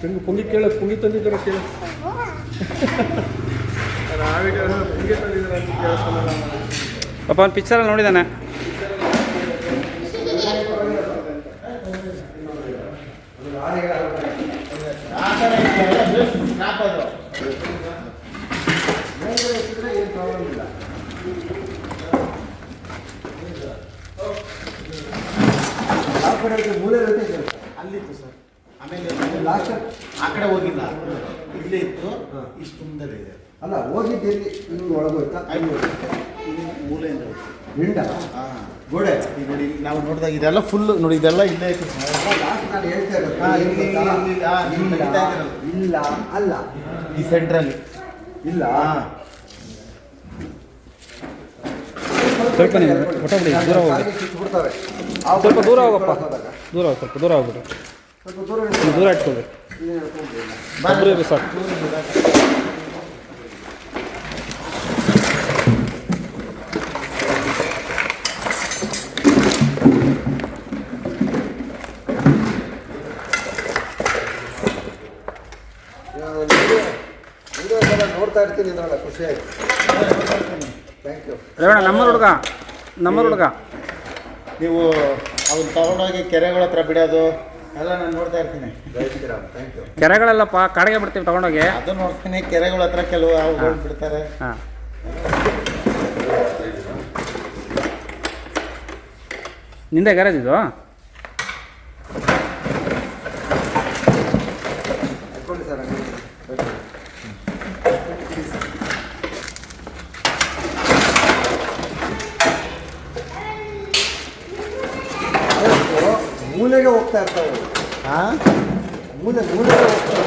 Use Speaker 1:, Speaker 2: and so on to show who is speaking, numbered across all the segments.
Speaker 1: ಹೆಂಗೆ ಪುಂಗಿ ಕೇಳ ಪುಂಗಿ ತಂದಿದ್ದಾರ ಕೇಳ. ನಾವೀಗ ಪುಂಗಿ ತಂದಿದ್ದಾರ ಅಂತ ಕೇಳ್ತಾನಲ್ಲ.
Speaker 2: ಪಾಪ ಅವ್ನು ಪಿಕ್ಚರಲ್ಲಿ ನೋಡಿದ್ದಾನೆ
Speaker 3: ಆ ಕಡೆ ಹೋಗಿಲ್ಲ. ಇಲ್ಲೇ ಇತ್ತು. ಇಷ್ಟು ಮುಂದೆ ಇದೆ.
Speaker 4: ಅಲ್ಲ ಹೋಗಿದ್ದೆಲ್ಲಿ ಹಿಂಗೆ ಒಳಗೋಯ್ತಾ
Speaker 3: ಇಲ್ಲಿ ಮೂಲೆಯಿಂದ.
Speaker 4: ಹಿಂಡ?
Speaker 3: ಹಾ.
Speaker 4: ಗೋಡೆ?
Speaker 3: ಈಗ ನೋಡಿ ಇಲ್ಲಿ ನಾವು ನೋಡಿದಾಗ ಇದೆಲ್ಲ ಫುಲ್ ನೋಡಿ ಇದೆಲ್ಲ ಇಲ್ಲೇ ಇತ್ತು.
Speaker 4: ನಾನು ಹೇಳ್ತಾ ಇರೋದು
Speaker 3: ಇಲ್ಲಿ-
Speaker 4: ಅಲ್ಲ.
Speaker 3: ಈ ಸೆಂಟ್ರಲ್ಲಿ
Speaker 4: ಇಲ್ಲ.
Speaker 2: ಸ್ವಲ್ಪ ನೀವು ದೂರ ಹೋಗಿ ಸ್ವಲ್ಪ ದೂರ ಹೋಗಪ್ಪ. ದೂರ ಹೋಗಿ ಸ್ವಲ್ಪ ದೂರ ಹೋಗ್ಬಿಟ್ಟು
Speaker 4: ದೂರ
Speaker 2: ದೂರ. ಇರಿ ಸಾಕು
Speaker 4: ನೋಡ್ತಾ ಇರ್ತೀನಿ ಖುಷಿ ಆಯ್ತು ಯು
Speaker 2: ನಮ್ಮ ಹುಡುಗ ನಮ್ಮ ಹುಡುಗ
Speaker 3: ನೀವು ಅವ್ನು ತಗೊಂಡೋಗಿ ಕೆರೆಗಳ ಹತ್ರ ಬಿಡೋದು ಎಲ್ಲ ನಾನು ನೋಡ್ತಾ ಇರ್ತೀನಿ.
Speaker 4: ಜೈ ಶ್ರೀರಾಮ್ ಥ್ಯಾಂಕ್ ಯು
Speaker 2: ಕೆರೆಗಳೆಲ್ಲಪ್ಪ ಕಾಡಿಗೆ ಬಿಡ್ತೀವಿ ತಗೊಂಡೋಗಿ.
Speaker 3: ಅದು ನೋಡ್ತೀನಿ ಕೆರೆಗಳ ಹತ್ರ ಕೆಲವು ಅವುಗಳು ಬಿಡ್ತಾರೆ
Speaker 2: ಹಾಂ. ನಿಂದೆ ಗ್ಯಾರೇಜ್ ಇದು?
Speaker 4: ಮೂಲೆಗೆ ಹೋಗ್ತಾ ಇರ್ತಾವೆ ಅವು.
Speaker 3: ಹಾಂ
Speaker 4: ಮೂಲೆ ಮೂಲೆಗೆ ಹೋಗ್ತವೆ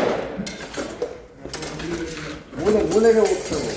Speaker 4: ಮೂಲೆ ಮೂಲೆಗೆ ಹೋಗ್ತವೆ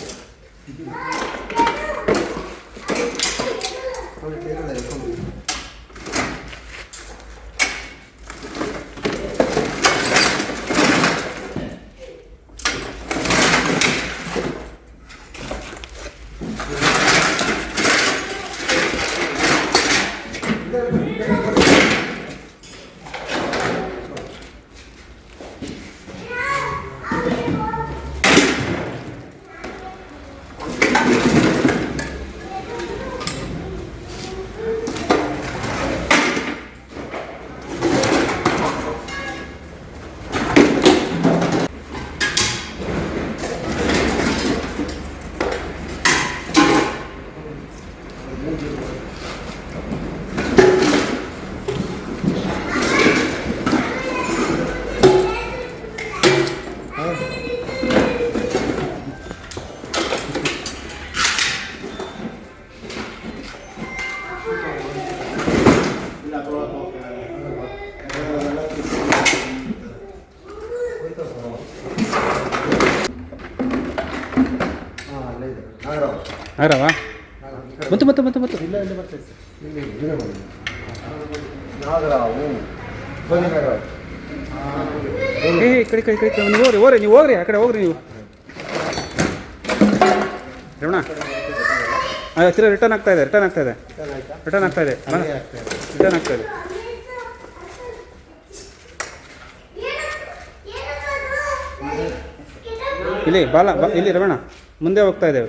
Speaker 4: ಇದೆ.
Speaker 2: ಮತ್ತು ಮತ್ತು ಮತ್ತು ಮತ್ತು
Speaker 3: ಇಲ್ಲ ಇಲ್ಲ ಬರ್ತೈತೆ
Speaker 2: ಏ ಈ ಕಡೆ ಕಡೆ ಕಡೆ ನೀವು ಹೋಗ್ರಿ ಹೋಗ್ರಿ ನೀವು ಹೋಗ್ರಿ ಆ ಕಡೆ ಹೋಗ್ರಿ ನೀವು. ರೇವಣ್ಣ ಹತ್ತಿರ ರಿಟರ್ನ್ ಆಗ್ತಾ ಇದೆ ರಿಟರ್ನ್ ಆಗ್ತಾ ಇದೆ. ರಿಟರ್ನ್ ಆಗ್ತಾ ಇದೆ. ರಿಟರ್ನ್ ಆಗ್ತಾ ಇದೆ. ಇಲ್ಲಿ ಬಾಲ ಬಾ- ಇಲ್ಲಿ ರಮಣ ಮುಂದೆ ಹೋಗ್ತಾ ಇದ್ದೇವೆ.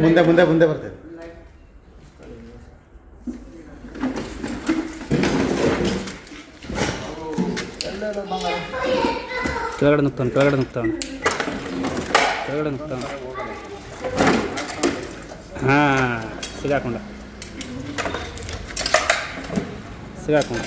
Speaker 3: ಮುಂದೆ ಮುಂದೆ ಮುಂದೆ ಬರ್ತದೆ.
Speaker 2: ಕೆಳಗಡೆ ನುಗ್ತಾನೆ ಕೆಳಗಡೆ ನುಗ್ತಾನೆ ಕೆಳಗಡೆ ನುಗ್ತಾನೆ ಹಾಂ ಸಿಗಾಕೊಂಡ ಸಿಗಾಕೊಂಡ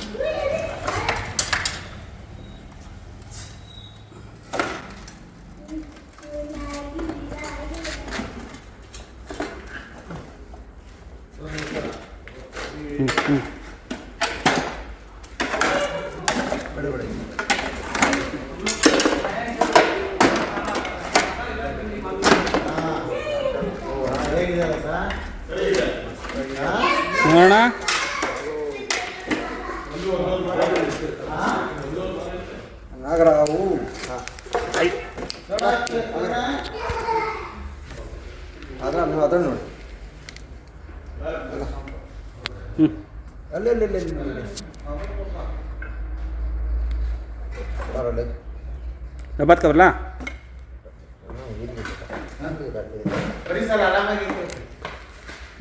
Speaker 2: ಹ್ಞೂ ಹ್ಞೂ ನೋಡೋಣ.
Speaker 4: ನಾಗರಾವು. ಅದ್ರ ನೀವು ಅದನ್ನು ನೋಡಿ.
Speaker 2: ಹ್ಞೂ
Speaker 4: ಅಲ್ಲಿ ಅಲ್ಲಿ ಅಲ್ಲಿ ಅಲ್ಲಿ ಅಲ್ಲಿ. ಬರಲ್ಲ
Speaker 2: ಡಬ್ಬತ್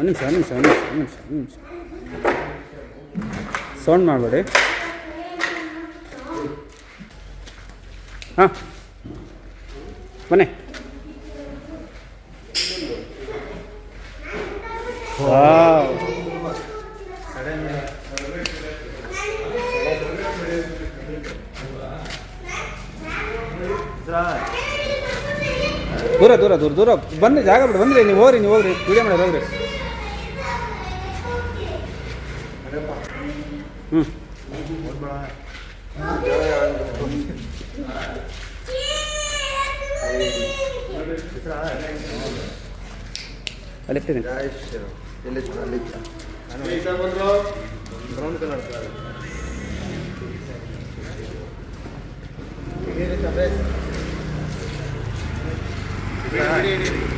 Speaker 2: ನಿಮಿಷ ಒಂದು ನಿಮಿಷ ಒಂದು ನಿಮಿಷ ಒಂದು ನಿಮಿಷ ಒಂದು ನಿಮಿಷ. ಸೌಂಡ್ ಮಾಡಬೇಡಿ. ಹಾಂ. ಬನ್ನಿ. ದೂರ ದೂರ ದೂರ ದೂರ. ಬನ್ನಿ, ಜಾಗ ಬಿಡಿ. ಬಂದ್ರಿ, ನೀವು ಹೋಗ್ರಿ ನೀವು ಹೋಗ್ರಿ. ವಿಡಿಯೋ ಮಾಡಿ ಹೋಗ್ರಿ. ಹ್ಞೂ ಅಲ್ಲಿ ಇಟ್ಟಿದ್ದೀನಿ
Speaker 4: ಜೈ ಶ್ರೀರಾಮ್ ಎಲ್ಲಿ ಅಲ್ಲಿ
Speaker 1: ಬ್ರೌನ್ ಕಲರ್
Speaker 3: ಇಡೀ